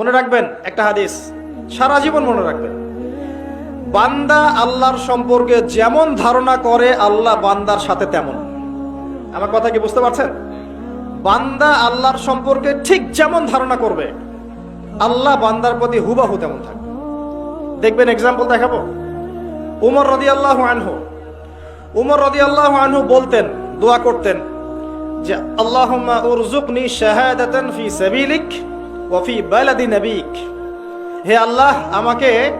মনে রাখবেন, একটা হাদিস, সারা জীবন মনে রাখবেন। বান্দা আল্লাহর সম্পর্কে যেমন ধারণা করে, আল্লাহ বান্দার সাথে তেমন। আমার কথা কি বুঝতে পারছেন? বান্দা আল্লাহর সম্পর্কে ঠিক যেমন ধারণা করবে, আল্লাহ বান্দার প্রতি হুবাহু তেমন থাকবে। দেখবেন এক্সাম্পল দেখাবো। উমর রদি আল্লাহ আনহু। উমর রদি আল্লাহ আনহু বলতেন, দোয়া করতেন যে শাহাদাতান ফি সাবিলিক। ওয়া ফি বালাদি নবিক। হে আল্লাহ, আমাকে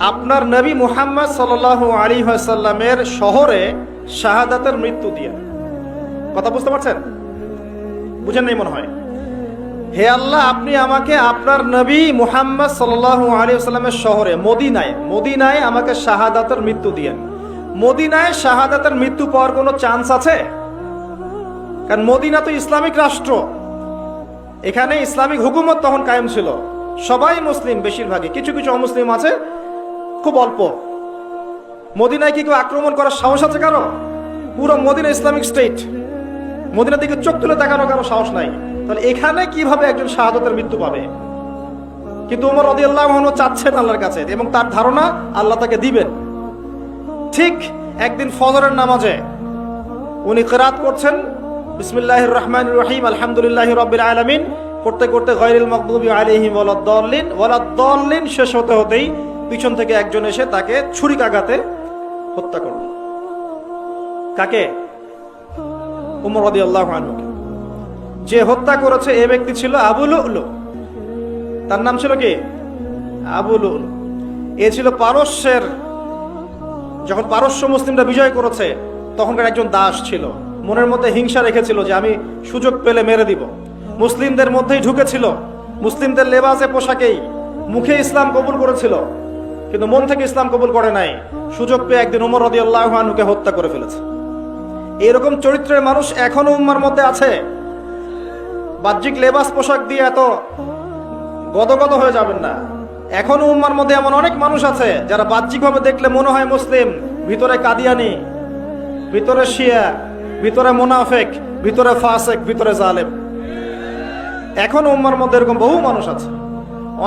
আপনার নবী মুহাম্মদ সাল্লাল্লাহু আলাইহি ওয়াসাল্লামের শহরে শাহাদাতের মৃত্যু দিয়ে। কথা বুঝতে পারছেন? বুঝেন নাই মনে হয়? হে আল্লাহ, আপনি আমাকে আপনার নবী মুহাম্মদ সাল্লাল্লাহু আলাইহি ওয়াসাল্লামের শহরে, মদিনায় মদিনায় আমাকে শাহাদাতের মৃত্যু দিয়েন। মদিনায় শাহাদাতের মৃত্যু পাওয়ার কোনো চান্স আছে? কারণ মদিনা তো ইসলামিক রাষ্ট্র। এখানে ইসলামিক হুকুমত তখন কায়েম ছিল। সবাই মুসলিম বেশিরভাগই। কিছু কিছু অমুসলিম আছে, খুব অল্প। মদিনায় কি কেউ আক্রমণ করার সাহস আছে কারও? পুরো মদিনা ইসলামিক স্টেট। মদিনার দিকে চোখ তুলে তাকানো কারও সাহস নাই। তাহলে এখানে কীভাবে একজন শাহাদতের মৃত্যু পাবে? কিন্তু ওমর রদি আল্লাহ চাচ্ছেন আল্লাহর কাছে এবং তার ধারণা আল্লাহ তাকে দিবেন। ঠিক একদিন ফজরের নামাজে উনি কেরাত করছেন বিসমিল্লাহির রহমান রহিম আলহামদুলিল্লাহ রবিল আলমিন করতে করতে গয়রিল মকদুবি আলিহিম ওয়ালাদ্দল্লিন। ওয়ালাদ্দল্লিন শেষ হতে হতেই পিছন থেকে একজন এসে তাকে ছুরিকাঘাতে হত্যা করল। কাকে? উমর আল্লাহ যে হত্যা করেছে এ ব্যক্তি ছিল আবুল উলু তার নাম ছিল কি? আবুল উলু এ ছিল পারস্যের, যখন পারস্য মুসলিমরা বিজয় করেছে, তখনকার একজন দাস ছিল। মনের মধ্যে হিংসা রেখেছিল যে আমি সুযোগ পেলে মেরে দিব। মুসলিমদের মধ্যেই ঢুকেছিল। মুসলিমদের লেবাসে পোশাকেই মুখে ইসলাম কবুল করেছিল। কিন্তু মন থেকে ইসলাম কবুল করে নাই। সুযোগ পেয়ে একদিন উমর রদি আল্লাহানুকে হত্যা করে ফেলেছে। এরকম চরিত্রের মানুষ এখনও উম্মার মধ্যে আছে। বাহ্যিক লেবাস পোশাক দিয়ে এত গদগদ হয়ে যাবেন না। এখনও উম্মার মধ্যে এমন অনেক মানুষ আছে যারা বাহ্যিকভাবে দেখলে মনে হয় মুসলিম, ভিতরে কাদিয়ানি, ভিতরে শিয়া ভিতরে মুনাফেক, ভিতরে ফাসেক, ভিতরে জালেম। এখনও উম্মার মধ্যে এরকম বহু মানুষ আছে।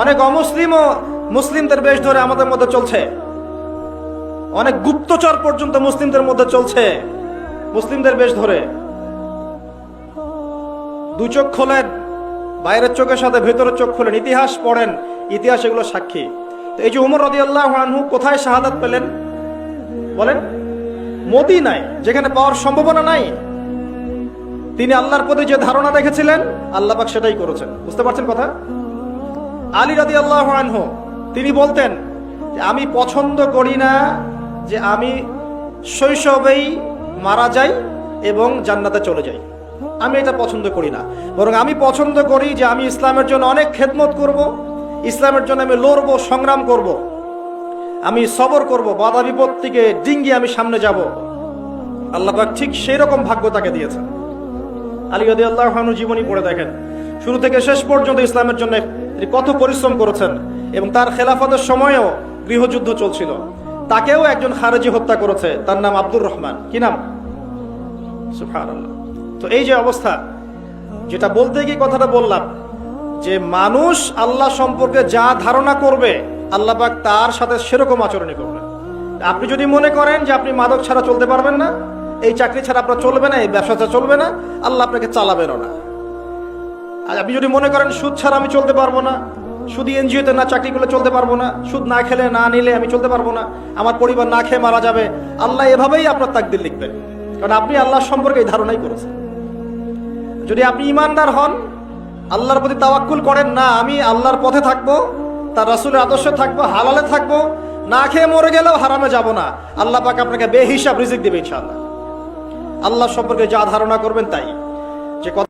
অনেক অমুসলিমও মুসলিমদের বেশ ধরে আমাদের মধ্যে চলছে। অনেক গুপ্তচর পর্যন্ত মুসলিমদের মধ্যে চলছে মুসলিমদের বেশ ধরে। দু চোখ খোলেন, বাইরের চোখের সাথে ভেতরের চোখ খোলেন, ইতিহাস পড়েন, ইতিহাস এগুলো সাক্ষী। তো এই যে উমর রদি আল্লাহ কোথায় শাহাদাত পেলেন? বলেন। মদিনায়, যেখানে পাওয়ার সম্ভাবনা নাই। তিনি আল্লাহর প্রতি যে ধারণা রেখেছিলেন, আল্লাহ পাক সেটাই করেছেন। বুঝতে পারছেন কথা? আলী রাদি আল্লাহ তিনি বলতেন আমি পছন্দ করি না যে আমি শৈশবেই মারা যাই এবং জান্নাতে চলে যাই। আমি এটা পছন্দ করি না। বরং আমি পছন্দ করি যে আমি ইসলামের জন্য অনেক খেদমত করব, ইসলামের জন্য আমি লড়বো, সংগ্রাম করব। আমি সবর করব, বাধা বিপত্তিকে ডিঙ্গি আমি সামনে যাব। আল্লাহ পাক ঠিক সেই রকম ভাগ্য তাকে দিয়েছেন। আলী আদি আল্লাহ জীবনী পড়ে দেখেন। শুরু থেকে শেষ পর্যন্ত ইসলামের জন্য তিনি কত পরিশ্রম করেছেন এবং তার খেলাফতের সময়ও গৃহযুদ্ধ চলছিল। তাকেও একজন খারেজি হত্যা করেছে, তার নাম আব্দুর রহমান। কি নাম? তো এই যে অবস্থা, যেটা বলতে গিয়ে কথাটা বললাম যে মানুষ আল্লাহ সম্পর্কে যা ধারণা করবে, আল্লাহ পাক তার সাথে সেরকম আচরণই করবে। আপনি যদি মনে করেন যে আপনি মাদক ছাড়া চলতে পারবেন না, এই চাকরি ছাড়া আপনার চলবে না, এই ব্যবসাটা চলবে না, আল্লাহ আপনাকে চালাবেনও না। আর আপনি যদি মনে করেন, সুদ ছাড়া আমি চলতে পারব না, শুধু এনজিওতে না চাকরি করলে চলতে পারব না, সুদ না খেলে, না নিলে আমি চলতে পারব না, আমার পরিবার না খেয়ে মারা যাবে, আল্লাহ এভাবেই আপনার তাকদির লিখবেন। কারণ আপনি আল্লাহ সম্পর্কে এই ধারণাই করেছেন। যদি আপনি ইমানদার হন আল্লাহর প্রতি তাওয়াক্কুল করেন, না, আমি আল্লাহর পথে থাকব, তার রাসুলের আদর্শে থাকব, হালালে থাকব, না খেয়ে মরে গেলেও হারামে যাব না। আল্লাহ পাক আপনাকে বেহিসাব রিজিক দেবে ইনশাআল্লাহ। আল্লাহ সম্পর্কে যা ধারণা করবেন তাই। যে